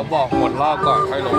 ขาบอกหมดรอบก่อนค่อยลง